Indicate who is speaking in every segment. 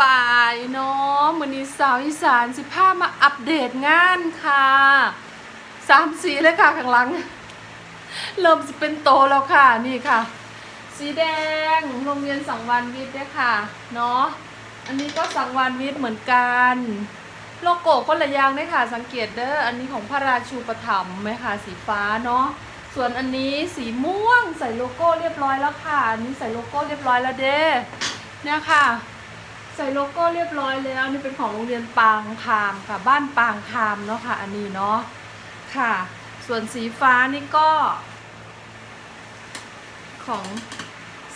Speaker 1: ปองปายเนาะมือนี้สาวอีสานสิพามาอัปเดตงานค่ะสามสีเลยค่ะข้างหลัง เริ่มจะเป็นโตแล้วค่ะนี่ค่ะ สีแดงโรงเรียนสังวานวิทย์ด้วยค่ะเนาะอันนี้ก็สังวานวิทย์เหมือนกันโลโก้คนละอย่างด้วยค่ะ สังเกตเด้ออันนี้ของพระราชูปถัมภ์ไหมคะสีฟ้าเนาะส่วนอันนี้สีม่วงใส่โลโก้เรียบร้อยแล้วค่ะอันนี้ใส่โลโก้เรียบร้อยแล้วเด้เนี่ยค่ะ ใส่โลโก้เรียบร้อยแล้วนี่เป็นของโรงเรียนปางคามค่ะ บ้านปางคามเนาะค่ะ อันนี้เนาะค่ะ ส่วนสีฟ้านี่ก็ ของ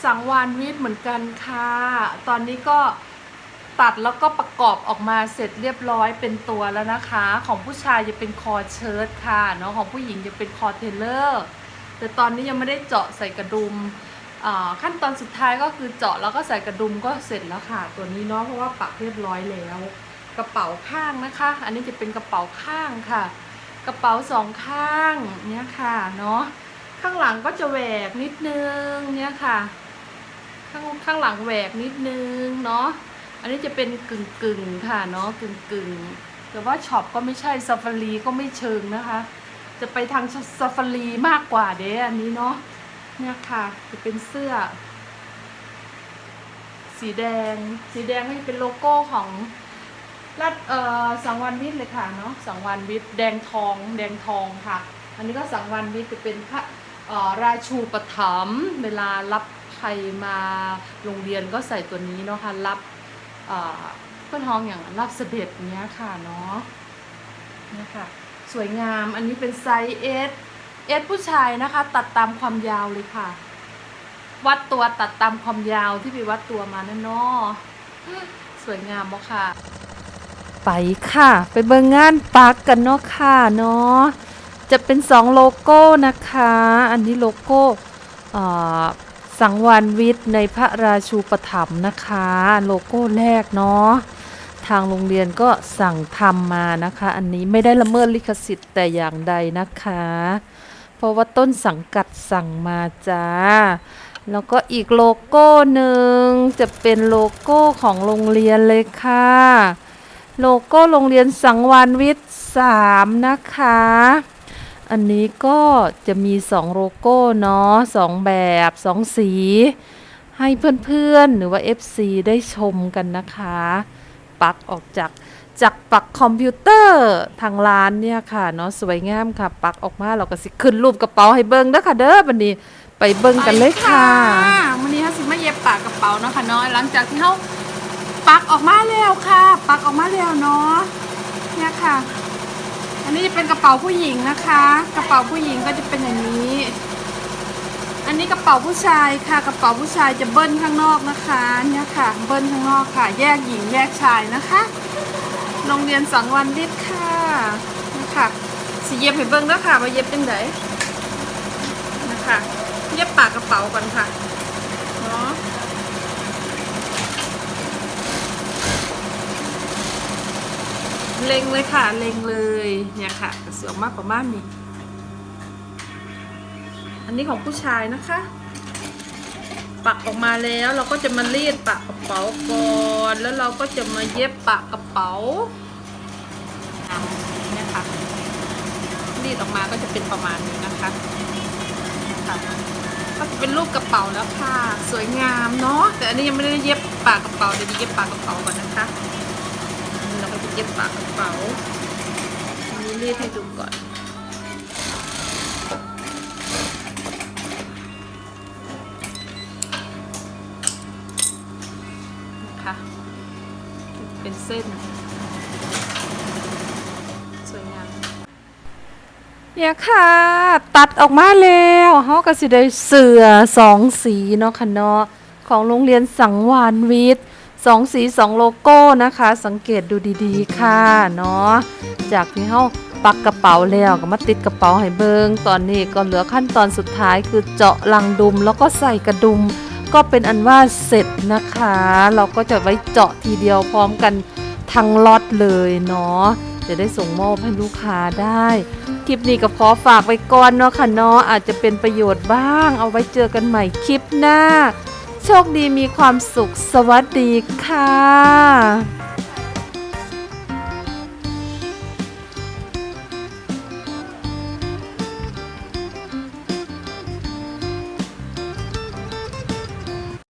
Speaker 1: สังวานวิทย์เหมือนกันค่ะ ตอนนี้ก็ตัดแล้วก็ประกอบออกมาเสร็จเรียบร้อยเป็นตัวแล้วนะคะ ของผู้ชายจะเป็นคอเชิ้ตค่ะเนาะของผู้หญิงจะเป็นคอเทเลอร์ แต่ตอนนี้ยังไม่ได้เจาะใส่กระดุม ขั้นตอนสุดท้ายก็คือเจาะแล้วก็ใส่กระดุมก็เสร็จแล้วค่ะ ตัวนี้เนาะเพราะว่าปักเรียบร้อยแล้ว กระเป๋าข้างนะคะ อันนี้จะเป็นกระเป๋าข้างค่ะ กระเป๋าสองข้างเนี่ยค่ะเนาะข้างหลังก็จะแหวกนิดนึงเนี่ยค่ะ ข้างข้างหลังแหวกนิดนึงเนาะอันนี้จะเป็นกึ่งกึ่งค่ะเนาะกึ่งกึ่งแต่ว่าช็อปก็ไม่ใช่ซาฟารีก็ไม่เชิงนะคะ จะไปทางซาฟารีมากกว่าเด้อันนี้เนาะ เนี่ยค่ะจะเป็นเสื้อ สีแดง สีแดงก็จะเป็นโลโก้ของรัฐเอ่อสังวานวิทย์เลยค่ะเนาะสังวานวิทย์แดงทอง แดงทองค่ะ อันนี้ก็สังวานวิทย์จะเป็นพระราชูปถัมเวลารับใครมาโรงเรียนก็ใส่ตัวนี้เนาะค่ะรับเพื่อนท้องอย่างรับเสด็จเนี้ยค่ะเนาะเนี่ยค่ะ สวยงามอันนี้เป็นไซส์เอส เอสผู้ชายนะคะ ตัดตามความยาวเลยค่ะ วัดตัวตัดตามความยาวที่ไปวัดตัวมานั่นเนาะสวยงามบ่ค่ะ ไปค่ะ ไปเบิ่งงานปักกันเนาะค่ะเนาะจะเป็นสองโลโก้นะคะ อันนี้โลโก้สังวานวิทย์ในพระราชูปถัมภ์นะคะ โลโก้แรกเนาะทางโรงเรียนก็สั่งทำมานะคะ อันนี้ไม่ได้ละเมิดลิขสิทธิ์แต่อย่างใดนะคะ เพราะว่าต้นสังกัดสั่งมาจ้า แล้วก็อีกโลโก้หนึ่งจะเป็นโลโก้ของโรงเรียนเลยค่ะ โลโก้โรงเรียนสังวานวิทย์3นะคะ อันนี้ก็จะมี 2 โลโก้เนาะสองแบบ 2 สี ให้เพื่อนๆหรือว่า FC ได้ชมกันนะคะ ปักออกจาก จากปักคอมพิวเตอร์ทางร้านเนี่ยค่ะเนาะสวยงามค่ะ ปักออกมาเราก็สิขึ้นรูปกระเป๋าให้เบิ่งเด้อค่ะเด้อบัดนี้ไปเบิ่งกันเลยค่ะวันนี้เขาสิมาเย็บปากกระเป๋าเนาะค่ะเนาะหลังจากที่เขาปักออกมาแล้วค่ะ ปักออกมาแล้วเนาะเนี่ยค่ะ อันนี้จะเป็นกระเป๋าผู้หญิงนะคะ กระเป๋าผู้หญิงก็จะเป็นอย่างนี้ อันนี้กระเป๋าผู้ชายค่ะ กระเป๋าผู้ชายจะเบิ้ลข้างนอกนะคะ เนี่ยค่ะ เบิ้ลข้างนอกค่ะ แยกหญิงแยกชายนะคะ โรงเรียนสังวันดิษค่ะนะคะสีเย็บให้เบิ้งแล้วค่ะมาเย็บเป็นไดนะคะเย็บปากกระเป๋าก่อนค่ะเนาะเล็งเลยค่ะเล็งเลยเนี่ยค่ะกระเสือกมากประมาณนี้อันนี้ของผู้ชายนะคะปักออกมาแล้วเราก็จะมารีดปากกระเป๋าก่อน แล้วเราก็จะมาเย็บปากกระเป๋าอะเนี่ยค่ะรีด ออกมาก็จะเป็นประมาณนี้นะคะค่ะก็จะเป็นรูปกระเป๋าแล้วค่ะ สวยงามเนาะแต่อันนี้ยังไม่ได้เย็บปากกระเป๋าเดี๋ยวเย็บปากกระเป๋าก่อนนะคะเราก็จะเย็บปากกระเป๋าอันนี้รีดให้ดูก่อนนะคะเป็นเส้น เนี่ยค่ะ ตัดออกมาแล้วเขาก็สิได้เสือสองสีเนาะค่ะเนาะของโรงเรียนสังวานวิทย์สองสีสองโลโก้นะคะ สังเกตดูดีๆค่ะเนาะจากที่เขาปักกระเป๋าแล้วก็มาติดกระเป๋าให้เบิงตอนนี้ก็เหลือขั้นตอนสุดท้ายคือเจาะลังดุมแล้วก็ใส่กระดุม ก็เป็นอันว่าเสร็จนะคะ เราก็จะไว้เจาะทีเดียวพร้อมกันทั้งล็อตเลยเนาะจะได้ส่งมอบให้ลูกค้าได้ คลิปนี้ก็ขอฝากไว้ก่อนเนาะค่ะเนาะอาจจะเป็นประโยชน์บ้าง เอาไว้เจอกันใหม่คลิปหน้า
Speaker 2: โชคดีมีความสุขสวัสดีค่ะ